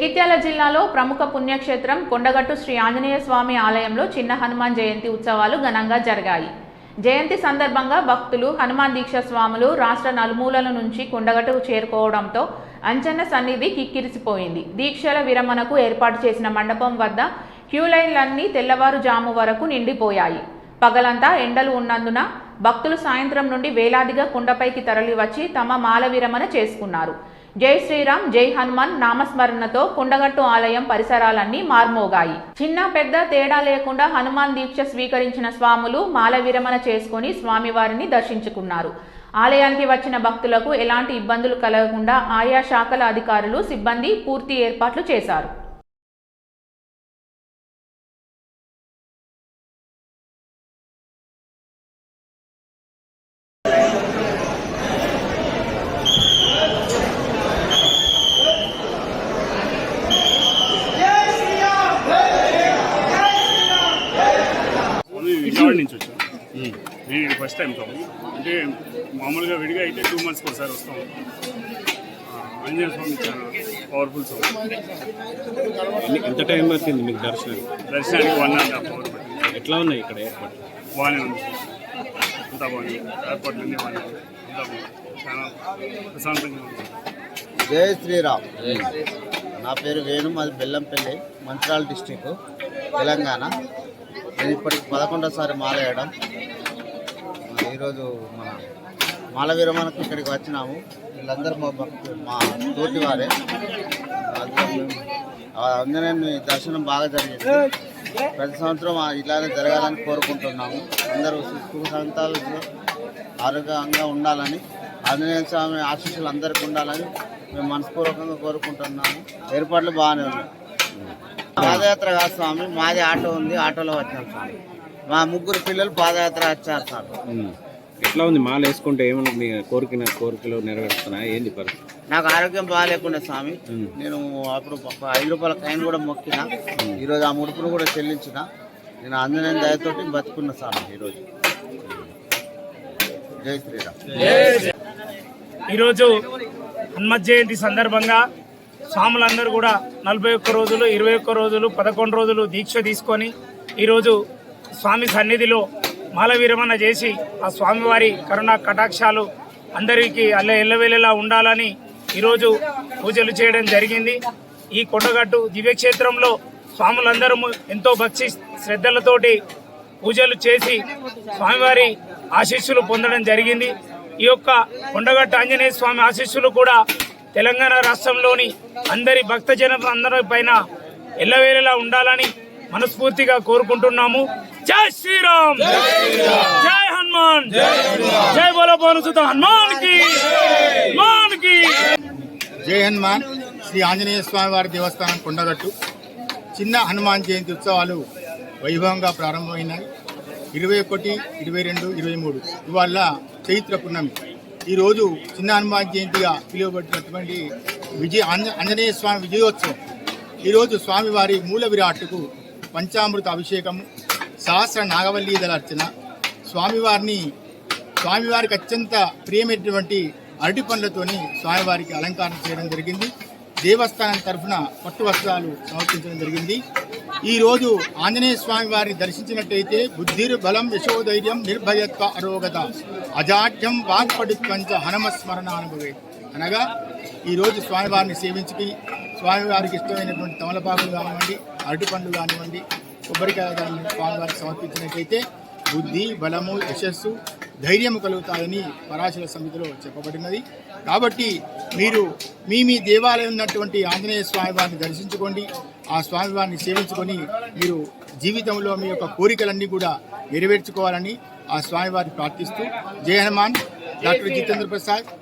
జగిత్యాల జిల్లాలో ప్రముఖ పుణ్యక్షేత్రం కొండగట్టు శ్రీ ఆంజనేయ స్వామి ఆలయంలో చిన్న హనుమాన్ జయంతి ఉత్సవాలు ఘనంగా జరిగాయి. జయంతి సందర్భంగా భక్తులు హనుమాన్ దీక్ష స్వాములు రాష్ట్ర నలుమూలల నుంచి కొండగట్టుకు చేరుకోవడంతో అంచన్న సన్నిధి కిక్కిరిసిపోయింది. దీక్షల విరమణకు ఏర్పాటు చేసిన మండపం వద్ద క్యూలైన్లన్నీ తెల్లవారుజాము వరకు నిండిపోయాయి. పగలంతా ఎండలు ఉన్నందున భక్తులు సాయంత్రం నుండి వేలాదిగా కుండపైకి తరలివచ్చి తమ మాల విరమణ చేసుకున్నారు. జై శ్రీరామ్ జై హనుమాన్ నామస్మరణతో కుండగట్టు ఆలయం పరిసరాలన్నీ మార్మోగాయి. చిన్న పెద్ద తేడా లేకుండా హనుమాన్ దీక్ష స్వీకరించిన స్వాములు మాల విరమణ చేసుకుని స్వామివారిని దర్శించుకున్నారు. ఆలయానికి వచ్చిన భక్తులకు ఎలాంటి ఇబ్బందులు కలగకుండా ఆయా శాఖల అధికారులు సిబ్బంది పూర్తి ఏర్పాట్లు చేశారు ఓన్లీ విజయవాడ నుంచి వచ్చాం నేను ఇది ఫస్ట్ టైం కాదు అంటే మామూలుగా విడిగా అయితే టూ మంత్స్కి ఒకసారి వస్తాం. ఆ, ఆంజనేయ స్వామి చాలా పవర్ఫుల్ స్వామి ఎంత టైం పట్టింది మీకు దర్శనం? దర్శనానికి వన్ అండ్ హాఫ్ అవర్ పట్టింది. ఎట్లా ఉన్నాయి ఇక్కడ ఏర్పాటు బాగానే ఉంది. అంతా బాగుంది ఎయిర్పోర్ట్ అన్నీ బాగానే ఉంది అంతా బాగుంది చాలా ప్రశాంతంగా ఉంది. జై శ్రీరామ్. నా పేరు వేణు మాది బెల్లంపల్లి మంచిర్యాల డిస్టిక్ తెలంగాణ. నేను ఇప్పటికి పదకొండోసారి మాల వేయడం. ఆ, ఈరోజు మన మాల విరమణకు ఇక్కడికి వచ్చినాము. వీళ్ళందరూ మా మా తోటి వారే అందరం దర్శనం బాగా జరిగింది. ప్రతి సంవత్సరం ఇలానే జరగాలని కోరుకుంటున్నాము. అందరూ సుఖ సంతాలతో ఆరోగ్యంగా ఉండాలని ఆంజనేయ స్వామి ఆశీస్సులు అందరికీ ఉండాలని మేము మనస్పూర్వకంగా కోరుకుంటున్నాము. ఏర్పాట్లు బాగానే ఉన్నాయి. పాదయాత్ర కాదు స్వామి మాది ఆటో ఉంది ఆటోలో వచ్చాం స్వామి. మా ముగ్గురు పిల్లలు పాదయాత్ర వచ్చారు సార్. ఎట్లా ఉంది? మాల వేసుకుంటే ఏమన్నా మీ కోరికన కోరికలు నెరవేరుస్తున్నాయా ఏంది పరిస్థితి? నాకు ఆరోగ్యం బాగాలేకుండా స్వామి. నేను అప్పుడు ఒక ఐదు రూపాయల కాయిన్ కూడా మొక్కిన. ఈరోజు ఆ ముడుపును కూడా చెల్లించిన. నేను ఆంజనేయ దయతోటి బతుకున్న స్వామి ఈరోజు. జై శ్రీరామ్. ఈరోజు హనుమత్ జయంతి సందర్భంగా స్వాములందరూ కూడా నలభై ఒక్క రోజులు ఇరవై ఒక్క రోజులు పదకొండు రోజులు దీక్ష తీసుకొని ఈరోజు స్వామి సన్నిధిలో మాల విరమణ చేసి ఆ స్వామివారి కరుణా కటాక్షాలు అందరికీ అల్ల ఎల్లవేళలా ఉండాలని ఈరోజు పూజలు చేయడం జరిగింది. ఈ కొండగట్టు దివ్యక్షేత్రంలో స్వాములందరూ ఎంతో భక్తి శ్రద్ధలతోటి పూజలు చేసి స్వామివారి ఆశీస్సులు పొందడం జరిగింది. ఈ యొక్క కొండగట్టు ఆంజనేయ స్వామి ఆశీస్సులు కూడా తెలంగాణ రాష్ట్రంలోని అందరి భక్తజన అందరి పైన ఎల్లవేళలా ఉండాలని మనస్ఫూర్తిగా కోరుకుంటున్నాము. జై శ్రీరామ్! జై హనుమాన్ జై బోలో పవనసుత హనుమాన్! కి హనుమాన్కి జై హనుమాన్! శ్రీ ఆంజనేయ స్వామి వారి దేవస్థానం కొండగట్టు. చిన్న హనుమాన్ జయంతి ఉత్సవాలు వైభవంగా ప్రారంభమైనాయి. ఇరవై ఒకటి ఇరవై రెండు ఇరవై మూడు ఇవాళ చైత్ర పున్నమి. ఈరోజు చిన్న హనుమాన్ జయంతిగా పిలువబడినటువంటి విజయ ఆంజనేయ స్వామి విజయోత్సవం. ఈరోజు స్వామివారి మూల విరాట్కు పంచామృత అభిషేకము సహస్ర నాగవల్లి అర్చన. స్వామివారిని స్వామివారికి అత్యంత ప్రియమైనటువంటి అరటి పండ్లతోని స్వామివారికి అలంకారం చేయడం జరిగింది. దేవస్థానం తరఫున పట్టు వస్త్రాలు సమర్పించడం జరిగింది. ఈరోజు ఆంజనేయ స్వామి వారిని దర్శించినట్టయితే బుద్ధిర్ బలం యశోధైర్యం నిర్భయత్వ అరోగత అజాఢ్యం వాగ్పటుత్వంచ హనుమస్మరణ అనుభవే అనగా ఈరోజు స్వామివారిని సేవించి స్వామివారికి ఇష్టమైనటువంటి తమలపాకులు కానివ్వండి అరటి పండ్లు కానివ్వండి కొబ్బరికాయ కానివ్వండి స్వామివారికి సమర్పించినట్లయితే బుద్ధి బలము యశస్సు ధైర్యము కలుగుతాయని పరాశర సమితిలో చెప్పబడినది. కాబట్టి మీరు మీ మీ దేవాలయం ఉన్నటువంటి ఆంజనేయ స్వామివారిని దర్శించుకోండి. ఆ స్వామి వారిని సేవించుకొని మీరు జీవితంలో మీ యొక్క కోరికలన్నీ కూడా నెరవేర్చుకోవాలని ఆ స్వామివారిని ప్రార్థిస్తూ జయ హనుమాన్ డాక్టర్ జితేంద్ర ప్రసాద్.